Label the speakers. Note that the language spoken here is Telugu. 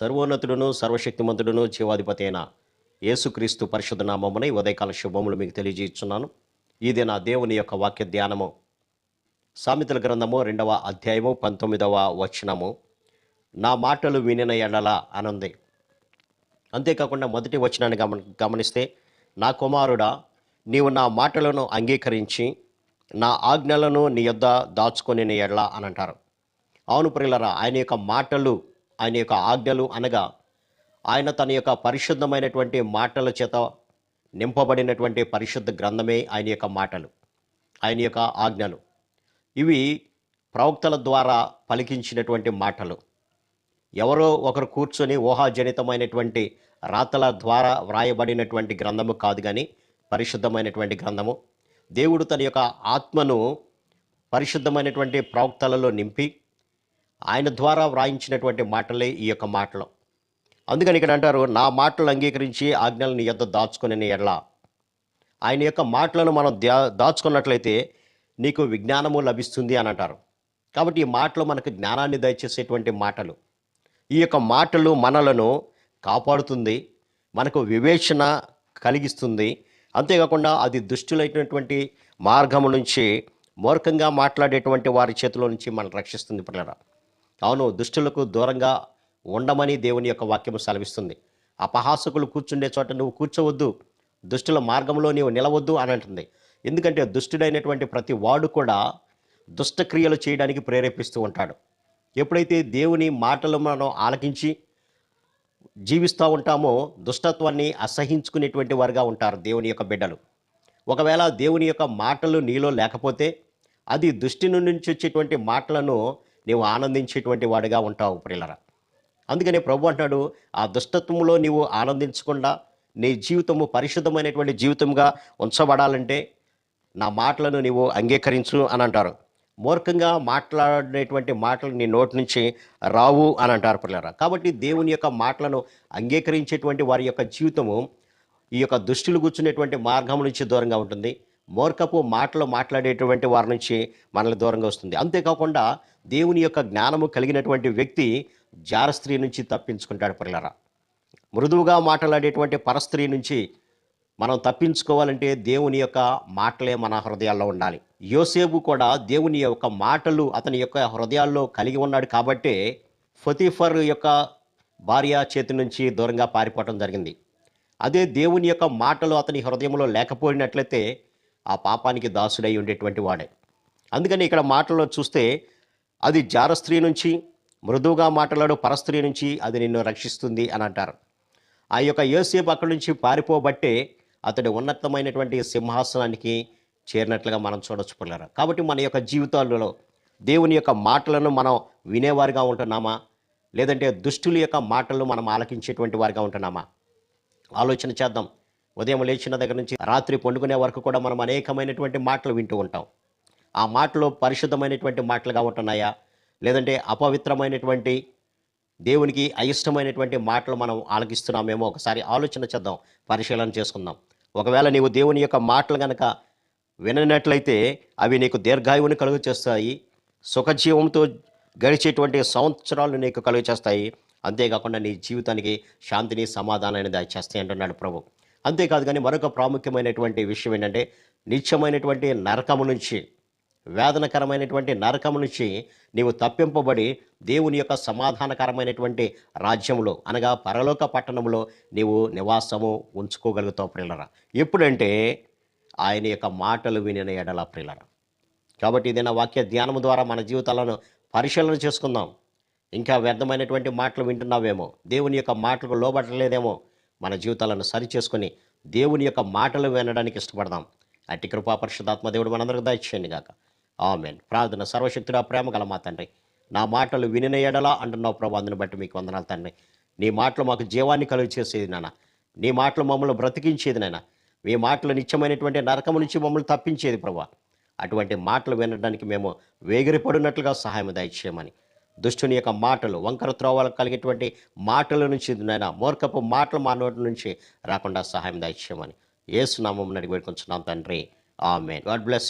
Speaker 1: సర్వోన్నతుడును సర్వశక్తిమంతుడును జీవాధిపతి అయిన యేసుక్రీస్తు పరిశుద్ధ నామమున ఈ ఉదయకాల శుభములు మీకు తెలియజేస్తున్నాను. ఇది నా దేవుని యొక్క వాక్య ధ్యానము సామెతల గ్రంథము రెండవ అధ్యాయము పంతొమ్మిదవ వచనము. నా మాటలు వినిన ఎడల అనుంది అంతేకాకుండా మొదటి వచనాన్ని గమ గమనిస్తే నా కుమారుడా నీవు నా మాటలను అంగీకరించి నా ఆజ్ఞలను నీ యొద్ద దాచుకొని నీ అని అంటారు. అవును ప్రిల్లరా ఆయన యొక్క మాటలు ఆయన యొక్క ఆజ్ఞలు అనగా ఆయన తన యొక్క పరిశుద్ధమైనటువంటి మాటల చేత నింపబడినటువంటి పరిశుద్ధ గ్రంథమే ఆయన యొక్క మాటలు ఆయన యొక్క ఆజ్ఞలు. ఇవి ప్రవక్తల ద్వారా పలికించినటువంటి మాటలు. ఎవరో ఒకరు కూర్చొని ఊహాజనితమైనటువంటి రాతల ద్వారా వ్రాయబడినటువంటి గ్రంథము కాదు కానీ పరిశుద్ధమైనటువంటి గ్రంథము. దేవుడు తన యొక్క ఆత్మను పరిశుద్ధమైనటువంటి ప్రవక్తలలో నింపి ఆయన ద్వారా వ్రాయించినటువంటి మాటలే ఈ యొక్క మాటలు. అందుకని ఇక్కడ అంటారు నా మాటలు అంగీకరించి ఆజ్ఞలను నీ యొద్ద దాచుకుని ఆయన యొక్క మాటలను మనం దా దాచుకున్నట్లయితే నీకు విజ్ఞానము లభిస్తుంది అని అంటారు. కాబట్టి ఈ మాటలు మనకు జ్ఞానాన్ని దయచేసేటువంటి మాటలు. ఈ యొక్క మాటలు మనలను కాపాడుతుంది మనకు వివేచన కలిగిస్తుంది. అంతేకాకుండా అది దుష్టులైనటువంటి మార్గము నుంచి మూర్ఖంగా మాట్లాడేటువంటి వారి చేతిలో నుంచి మనం రక్షిస్తుంది. పిల్లరా అవును దుష్టులకు దూరంగా ఉండమని దేవుని యొక్క వాక్యం సెలవిస్తుంది. అపహాసకులు కూర్చుండే చోట నువ్వు కూర్చోవద్దు దుష్టుల మార్గంలో నీవు నిలవద్దు అని అంటుంది. ఎందుకంటే దుష్టుడైనటువంటి ప్రతి వాడు కూడా దుష్టక్రియలు చేయడానికి ప్రేరేపిస్తూ ఉంటాడు. ఎప్పుడైతే దేవుని మాటలు మనం ఆలకించి జీవిస్తూ ఉంటామో దుష్టత్వాన్ని అసహించుకునేటువంటి వారుగా ఉంటారు దేవుని యొక్క బిడ్డలు. ఒకవేళ దేవుని యొక్క మాటలు నీలో లేకపోతే అది దుష్టి నుంచి వచ్చేటువంటి మాటలను నీవు ఆనందించేటువంటి వాడిగా ఉంటావు ప్రియులరా. అందుకనే ప్రభు అంటాడు ఆ దుష్టత్వంలో నీవు ఆనందించకుండా నీ జీవితము పరిశుద్ధమైనటువంటి జీవితంగా ఉంచబడాలంటే నా మాటలను నీవు అంగీకరించు అని అంటారు. మూర్ఖంగా మాట్లాడేటువంటి మాటలు నీ నోటి నుంచి రావు అని అంటారు పిల్లరా కాబట్టి దేవుని యొక్క మాటలను అంగీకరించేటువంటి వారి యొక్క జీవితము ఈ యొక్క దుష్టులు కూర్చునేటువంటి మార్గం నుంచి దూరంగా ఉంటుంది. మూర్ఖపు మాటలు మాట్లాడేటువంటి వారి నుంచి మనల్ని దూరంగా వస్తుంది. అంతేకాకుండా దేవుని యొక్క జ్ఞానము కలిగినటువంటి వ్యక్తి జారస్త్రీ నుంచి తప్పించుకుంటాడు పిల్లరా. మృదువుగా మాట్లాడేటువంటి పరస్త్రీ నుంచి మనం తప్పించుకోవాలంటే దేవుని యొక్క మాటలే మన హృదయాల్లో ఉండాలి. యోసేపు కూడా దేవుని యొక్క మాటలు అతని యొక్క హృదయాల్లో కలిగి ఉన్నాడు కాబట్టే ఫతీఫర్ యొక్క భార్య చేతి నుంచి దూరంగా పారిపోవటం జరిగింది. అదే దేవుని యొక్క మాటలు అతని హృదయంలో లేకపోయినట్లయితే ఆ పాపానికి దాసుడై ఉండేటువంటి వాడే. అందుకని ఇక్కడ మాటల్లో చూస్తే అది జార స్త్రీ నుంచి మృదువుగా మాట్లాడు పరస్త్రీ నుంచి అది నిన్ను రక్షిస్తుంది అని అంటారు. ఆ యొక్క యోసేపు అక్కడి నుంచి పారిపోబట్టే అతడు ఉన్నతమైనటువంటి సింహాసనానికి చేరినట్లుగా మనం చూడొచ్చు పిల్లరా. కాబట్టి మన యొక్క జీవితాలలో దేవుని యొక్క మాటలను మనం వినేవారిగా ఉంటున్నామా? లేదంటే దుష్టుల యొక్క మాటలను మనం ఆలకించేటువంటి వారిగా ఉంటున్నామా? ఆలోచన చేద్దాం. ఉదయం లేచిన దగ్గర నుంచి రాత్రి పండుకునే వరకు కూడా మనం అనేకమైనటువంటి మాటలు వింటూ ఉంటాం. ఆ మాటలు పరిశుద్ధమైనటువంటి మాటలుగా ఉంటున్నాయా? లేదంటే అపవిత్రమైనటువంటి దేవునికి అయిష్టమైనటువంటి మాటలు మనం ఆలకిస్తున్నామేమో? ఒకసారి ఆలోచన చేద్దాం పరిశీలన చేసుకుందాం. ఒకవేళ నీవు దేవుని యొక్క మాటలు గనక విననట్లయితే అవి నీకు దీర్ఘాయువుని కలుగు చేస్తాయి సుఖజీవంతో గడిచేటువంటి సంవత్సరాలు నీకు కలుగు చేస్తాయి అంతేకాకుండా నీ జీవితానికి శాంతిని సమాధానాన్ని దాచేస్తాయి అంటున్నాడు ప్రభు. అంతేకాదు కానీ మరొక ప్రాముఖ్యమైనటువంటి విషయం ఏంటంటే నిత్యమైనటువంటి నరకము నుంచి వేదనకరమైనటువంటి నరకము నుంచి నీవు తప్పింపబడి దేవుని యొక్క సమాధానకరమైనటువంటి రాజ్యంలో అనగా పరలోక పట్టణంలో నీవు నివాసము ఉంచుకోగలుగుతావు ప్రిల్లరా ఎప్పుడంటే ఆయన యొక్క మాటలు వినిన ఎడల ప్రిల్లరా కాబట్టి ఏదైనా వాక్య ధ్యానం ద్వారా మన జీవితాలను పరిశీలన చేసుకుందాం. ఇంకా వ్యర్థమైనటువంటి మాటలు వింటున్నావేమో దేవుని యొక్క మాటలకు లోబడలేదేమో మన జీవితాలను సరి చేసుకొని దేవుని యొక్క మాటలు వినడానికి ఇష్టపడదాం. అట్టి కృపా పరిశుధాత్మ దేవుడు మనందరికి దయచేయండి గాక. ఆమెన్. ప్రార్థన సర్వశక్తుడా ప్రేమ గల మా తండ్రి నా మాటలు వినిన ఎడలా అంటున్నావు ప్రభాందుని బట్టి మీకు వందనాలు తండ్రి. నీ మాటలు మాకు జీవాన్ని కలుగు చేసేది నాన్న. నీ మాటలు మమ్మల్ని బ్రతికించేది నాయన. మీ మాటలు నిత్యమైనటువంటి నరకము నుంచి మమ్మల్ని తప్పించేది ప్రభా. అటువంటి మాటలు వినడానికి మేము వేగిరిపడినట్లుగా సహాయం దయచేయమని దుష్టుని యొక్క మాటలు వంకర త్రోవలు కలిగేటువంటి మాటల నుంచి నాయన మూర్ఖపు మాటలు మా నోటి నుంచి రాకుండా సహాయం దయచేయమని ఏసునామం అడిగి పెట్టుకుంటున్నాం తండ్రి. ఆమె గాడ్ బ్లెస్ యూ.